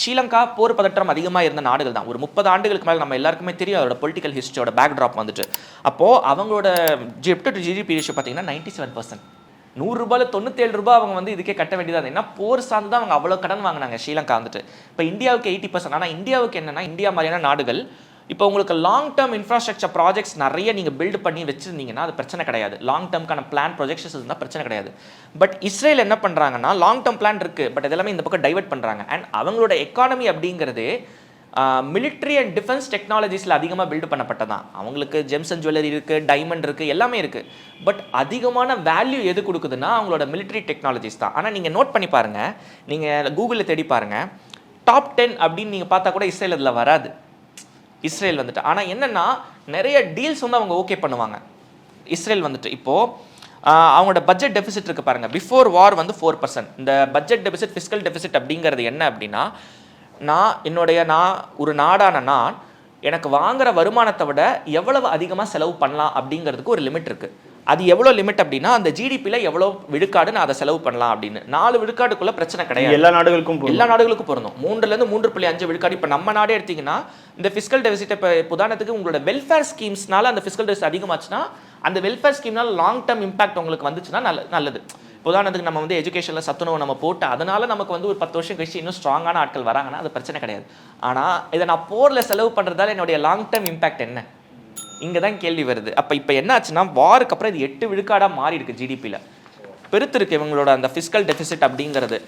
ஸ்ரீலங்கா போர் பதற்றம் அதிகமாக இருந்த நாடுகள் தான். ஒரு முப்பது ஆண்டுகளுக்கு மேலே நம்ம எல்லாருக்குமே தெரியும் அதோட பொலிட்டிக்கல் ஹிஸ்டரியோட பேக்ட்ராப் வந்துட்டு. அப்போது அவங்களோட ஜிப்டு டு ஜிடிபி ரேஷியோ பார்த்தீங்கன்னா நைன்டி செவன் பர்சன்ட் நூறுரூபாயில் தொண்ணூத்தேழு ரூபாய் அவங்க வந்து இதுக்கே கட்ட வேண்டியதாக ஏன்னா போர் சார்ந்து தான் அவங்க அவ்வளோ கடன் வாங்கினாங்க ஸ்ரீலங்கா வந்துட்டு. இப்போ இந்தியாவுக்கு எயிட்டி பர்சன்ட் ஆனால் இந்தியாவுக்கு என்னன்னா இந்தியா மாதிரியான நாடுகள் இப்போ உங்களுக்கு லாங் டேர்ம் இன்ஃப்ராஸ்ட்ரக்சர் ப்ராஜெக்ட்ஸ் நிறைய நீங்கள் பில்டு பண்ணி வச்சிருந்தீங்கன்னா அது பிரச்சனை கிடையாது. லாங் டேர்ம்க்கான பிளான் ப்ரொஜெக்ஷன்ஸ் இருந்தால் பிரச்சனை கிடையாது. பட் இஸ்ரேல் என்ன பண்ணுறாங்கன்னா லாங் டேர்ம் பிளான் இருக்குது பட் இதெல்லாமே இந்த பக்கம் டைவெர்ட் பண்ணுறாங்க அண்ட் அவங்களோட எக்கானமி அப்படிங்கிறது மிலிட்ரி அண்ட் டிஃபென்ஸ் டெக்னாலஜிஸில் அதிகமாக பில்டு பண்ணப்பட்டதான் அவங்களுக்கு ஜெம்ஸ் அண்ட் ஜுவல்லரி இருக்குது டைமண்ட் இருக்குது எல்லாமே இருக்குது பட் அதிகமான வேல்யூ எது கொடுக்குதுன்னா அவங்களோட மிலிட்ரி டெக்னாலஜிஸ் தான். ஆனால் நீங்கள் நோட் பண்ணி பாருங்கள் நீங்கள் கூகுளில் தேடி பாருங்கள் டாப் டென் அப்படின்னு நீங்கள் பார்த்தா கூட இஸ்ரேல் அதில் வராது. இஸ்ரேல் வந்துட்டு. ஆனால் என்னென்னா நிறைய டீல்ஸ் வந்து அவங்க ஓகே பண்ணுவாங்க. இஸ்ரேல் வந்துட்டு. இப்போது அவங்களோட பட்ஜெட் டெபிசிட் இருக்கு பாருங்க. பிஃபோர் வார் வந்து ஃபோர் பர்சன்ட் இந்த பட்ஜெட் டெபிசிட் ஃபிஸ்கல் டெபிசிட் அப்படிங்கிறது என்ன அப்படின்னா நான் என்னுடைய நான் ஒரு நாடான நான் எனக்கு வாங்குற வருமானத்தை விட எவ்வளவு அதிகமாக செலவு பண்ணலாம் அப்படிங்கிறதுக்கு ஒரு லிமிட் இருக்குது அது எவ்வளோ லிமிட் அப்படின்னா அந்த ஜிடிபியில் எவ்வளோ விழுக்காடு நான் அதை செலவு பண்ணலாம் அப்படின்னு. நாலு விழுக்காடுக்குள்ள பிரச்சனை கிடையாது. எல்லா நாடுகளுக்கும். எல்லா நாடுகளுக்கும் பொருந்தும். மூன்றுல இருந்து மூன்று புள்ளி அஞ்சு விழுக்காடு. இப்போ நம்ம நாடே எடுத்தீங்கன்னா இந்த ஃபிஸ்கல் டெபிசிட் இப்போ உதாரணத்துக்கு உங்களோட வெல்ஃபேர் ஸ்கீம்ஸ்னால அந்த ஃபிஸ்கல் டெபிசிட் அதிகமாச்சுன்னா அந்த வெல்ஃபேர் ஸ்கீம்னால லாங் டேர்ம் இம்பாக்ட் உங்களுக்கு வந்துச்சுன்னா நல்ல நல்லது. உதாரணத்துக்கு நம்ம வந்து எஜுகேஷனில் சத்துணவு நம்ம போட்டு அதனால நமக்கு வந்து ஒரு பத்து வருஷம் கழிச்சு இன்னும் ஸ்ட்ராங்கான ஆட்கள் வராங்கன்னா அது பிரச்சனை கிடையாது. ஆனால் இதை நான் போரில் செலவு பண்ணுறதால என்னுடைய லாங் டேர்ம் இம்பாக்ட் என்ன? இங்கே தான் கேள்வி வருது. அப்போ இப்போ என்ன ஆச்சுன்னா வாருக்கு அப்புறம் இது எட்டு விழுக்காடாக மாறி இருக்கு ஜிடிபியில் பெருத்திருக்கு இவங்களோட அந்த ஃபிஸ்கல் டெபிசிட் அப்படிங்கிறது.